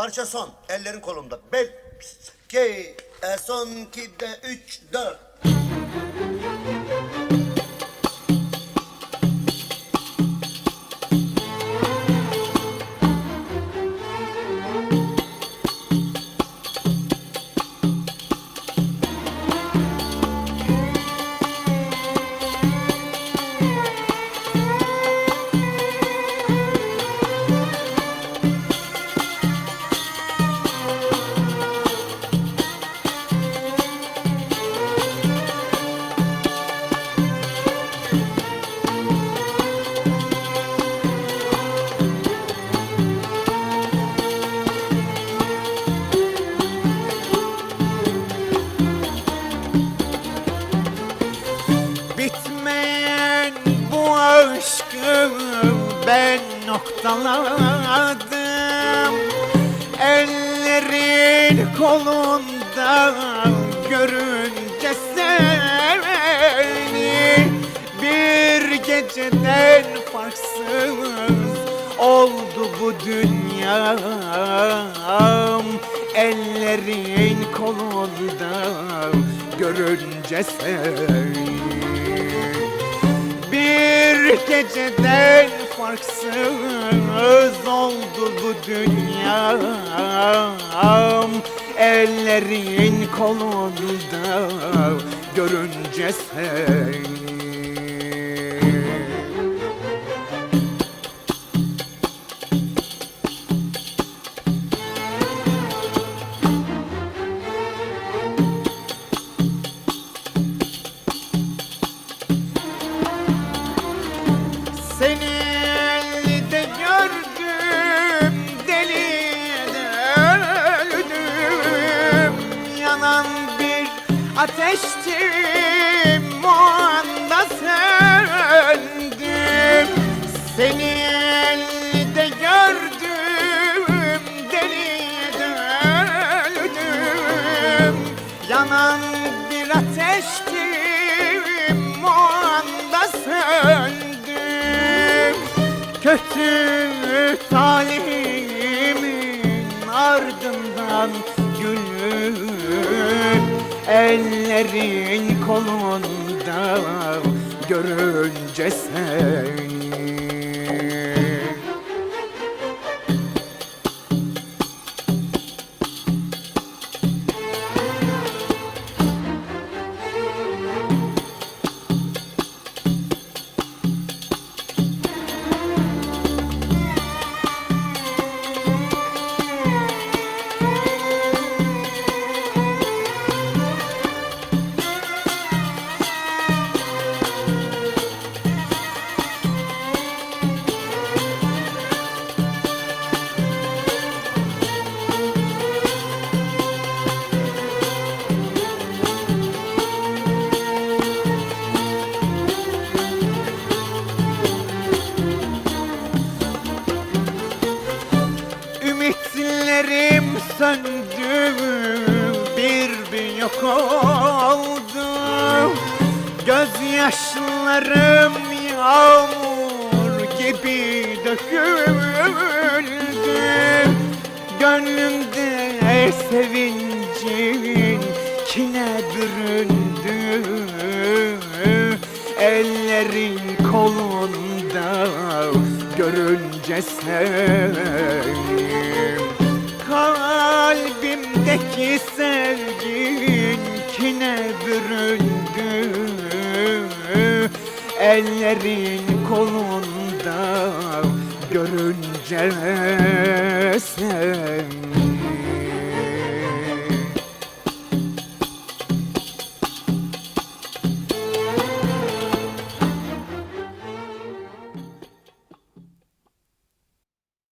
Parça son. Ellerin kolumda. Bel. Ki. E son ki de üç dört. Ben noktaladım Ellerin kolunda görünce seni Bir geceden farksız oldu bu dünyam. Ellerin kolunda görünce seni bir geceden farksız oldu bu dünyam. Ellerin kolunda görünce seni ateştim o anda söndüm. Seni elde gördüm delide öldüm Yanan bir ateştim o anda söndüm. Kötü talimin ardından gülüm Ellerin kolunda görünce seni Ümitlerim söndü bir bir yok oldu. Gözyaşlarım yağmur gibi döküldü. Gönlümde sevincin kine büründü. Ellerin kolunda görünce sevdim Kalbimdeki sevgin kine büründü. Ellerin kolunda görünce sevdim